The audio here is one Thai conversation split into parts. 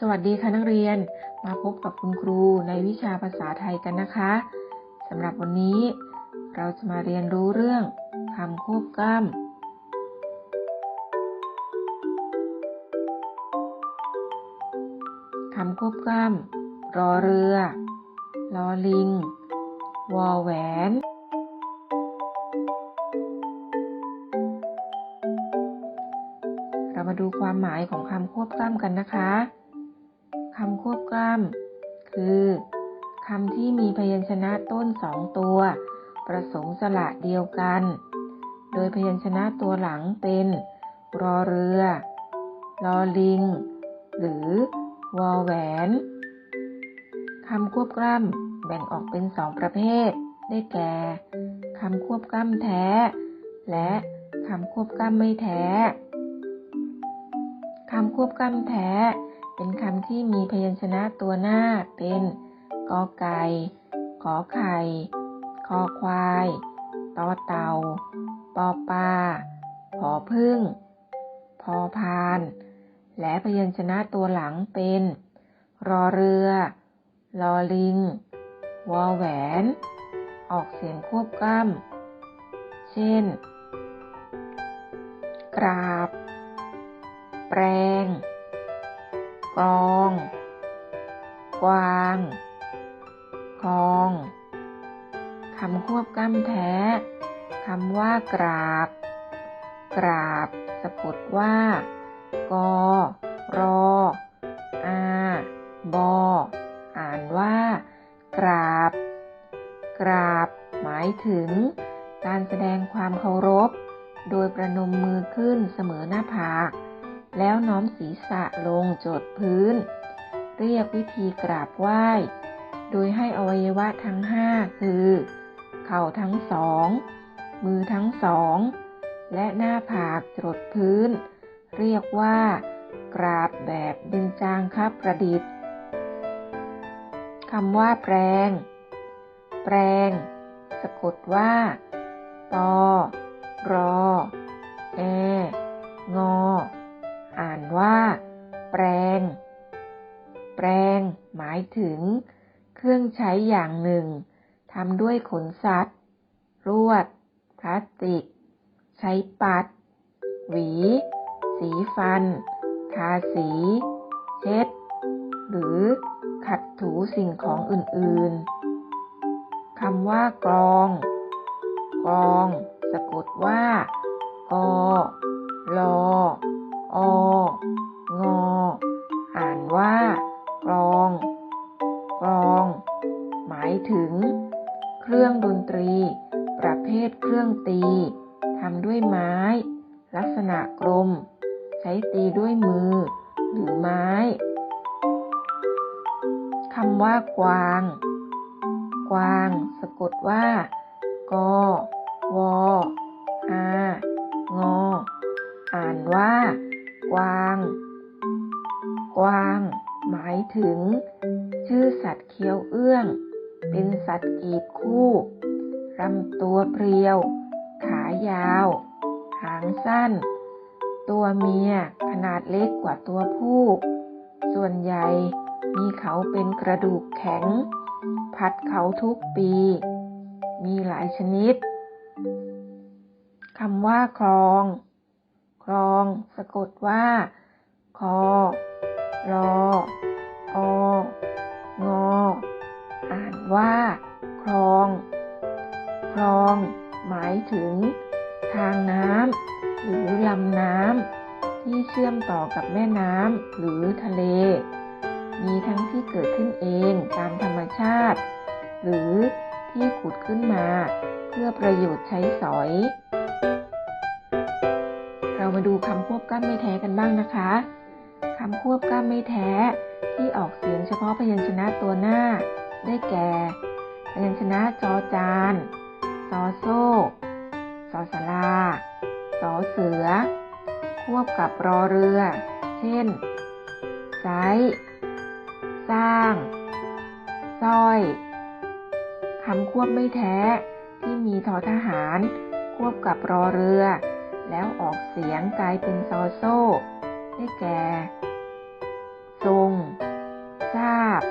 สวัสดีค่ะนักเรียน มาพบกับคุณครูในวิชาภาษาไทยกันนะคะสำหรับวันนี้ เราจะมาเรียนรู้เรื่องคำควบกล้ำคำควบกล้ำรอเรือ ลอลิง วอแหวน เรามาดูความหมายของคำควบกล้ำกันนะคะ คำควบกล้ำคือคำที่มีพยัญชนะต้นสองตัว ประสงค์สระเดียวกัน โดยพยัญชนะตัวหลังเป็น รอเรือลอลิง หรือวอแหวนคำควบกล้ำแบ่งออกเป็นสองประเภท ได้แก่คำควบกล้ำแท้ และคำควบกล้ำไม่แท้คำควบกล้ำแท้ เป็นคำที่มีพยัญชนะตัวหน้าเป็นกอไก่ขอไข่ คอควายตอเต่า ปอปลาผอพึ่ง พอพาน และพยัญชนะตัวหลังเป็น รอเรือ ลอลิง วอแหวน ออกเสียงควบกล้ำ เช่น กราบ แปรง กรอง กวางคลอง คำควบกล้ำแท้ คำว่ากราบ กราบ สะกดว่า กอ รอ อา บอ อ่านว่า กราบ กราบ หมายถึง การแสดงความเคารพ โดยประนมมือขึ้นเสมอหน้าผาก แล้วน้อมศีรษะลงจดพื้น เรียกวิธีกราบไหว้ โดยให้อวัยวะทั้งห้าคือ เข่าทั้งสอง มือทั้งสอง และหน้าผากจดพื้น เรียกว่า กราบแบบเบญจางคประดิษฐ์คำว่าแปลง แปลง สะกดว่า ปอรอายถึง เครื่องใช้อย่างหนึ่งทำด้วยขนสัตว์ รวด พลาสติก ใช้ปัด หวี สีฟัน ทาสี เช็ด หรือขัดถูสิ่งของอื่นๆ คำว่ากรอง กรอง สะกดว่ากอลอองอ ภทเครื่องตีทำด้วยไม้ ลักษณะกลม ใช้ตีด้วยมือ หรือไม้คำว่ากวาง กวาง สะกดว่า กวอางอ อ่านว่า กวาง กวาง หมายถึง ชื่อสัตว์เคี้ยวเอื้อง เป็นสัตว์กีบคู่ ลำตัวเพรียว ขายาว หางสั้น ตัวเมียขนาดเล็กกว่าตัวผู้ ส่วนใหญ่มีเขาเป็นกระดูกแข็ง พัดเขาทุกปี มีหลายชนิดคำว่าคลอง คลองสะกดว่า คอรออ งอ อ่านว่า คลอง คลอง หมายถึง ทางน้ำหรือลำน้ำที่เชื่อมต่อกับแม่น้ำหรือทะเล มีทั้งที่เกิดขึ้นเองตามธรรมชาติ หรือที่ขุดขึ้นมา เพื่อประโยชน์ใช้สอย เรามาดูคำควบกล้ำไม่แท้กันบ้างนะคะคำควบกล้ำไม่แท้ที่ออกเสียงเฉพาะพยัญชนะตัวหน้า ได้แก่ พยัญชนะจอจาน ซอโซ่สอสลาสอเสือ ควบกับรอเรือ เช่น ไซสร้างสร้อย คำควบไม่แท้ที่มีทอทหาร ควบกับรอเรือ แล้วออกเสียงกลายเป็นซอโซ่ ได้แก่ ทรง ทราบ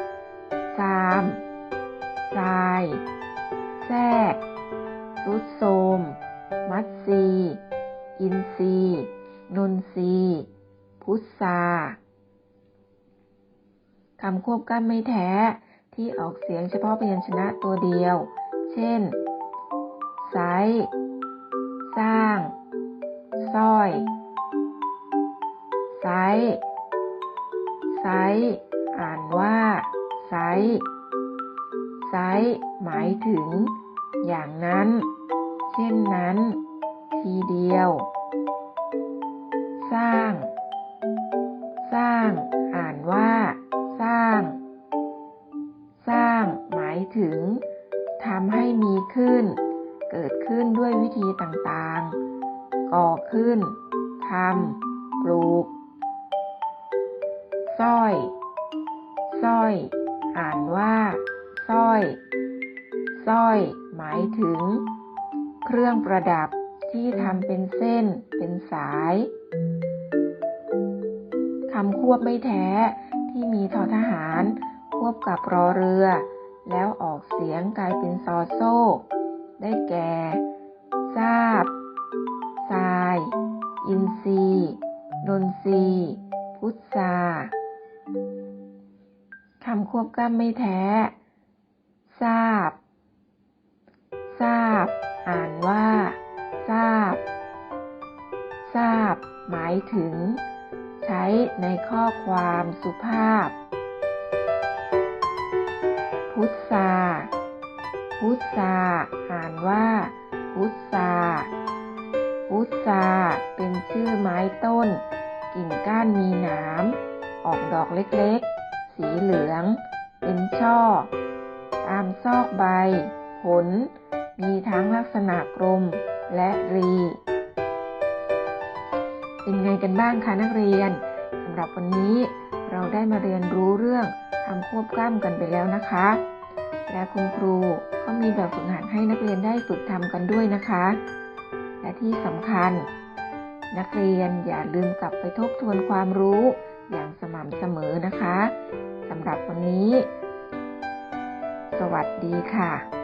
ซามทราย แทรก รุดโทม มัดซี อินซีนนซีพุทธาคำควบกล้ำไม่แท้ที่ออกเสียงเฉพาะพยัญชนะตัวเดียว เช่น ไซ สร้างสร้อย ไซ ไซ อ่านว่า ไซ ไซ หมายถึง อย่างนั้น เช่นนั้น ทีเดียว สร้าง สร้าง อ่านว่า สร้าง สร้าง หมายถึงทำให้มีขึ้น เกิดขึ้นด้วยวิธีต่างๆ ก่อขึ้นทำปลูกสร้อยสร้อย อ่านว่าสร้อยสร้อย หมายถึง เครื่องประดับที่ทำเป็นเส้น เป็นสายคำควบไม่แท้ที่มีทอทหาร ควบกับรอเรือ แล้วออกเสียงกลายเป็นซอโซ่ ได้แก่ทราบทราย อินทรีนนทรีพุทธาคำควบกล้ำไม่แท้ ทราบ อ่านว่า ทราบ ทราบ หมายถึง ใช้ในข้อความสุภาพ พุทธาพุทธาอ่านว่า พุทธาพุทธาเป็นชื่อไม้ต้น กิ่งก้านมีหนามออกดอกเล็กๆ สีเหลือง เป็นช่อ ตามซอกใบ ผล มีทั้งลักษณะกลมและรี เป็นไงกันบ้างคะนักเรียนสำหรับวันนี้เราได้มาเรียนรู้เรื่องคำควบกล้ำกันไปแล้วนะคะ และคุณครูก็มีแบบฝึกหัดให้นักเรียนได้ฝึกทำกันด้วยนะคะ และที่สำคัญ นักเรียนอย่าลืมกลับไปทบทวนความรู้อย่างสม่ำเสมอนะคะสำหรับวันนี้ สวัสดีค่ะ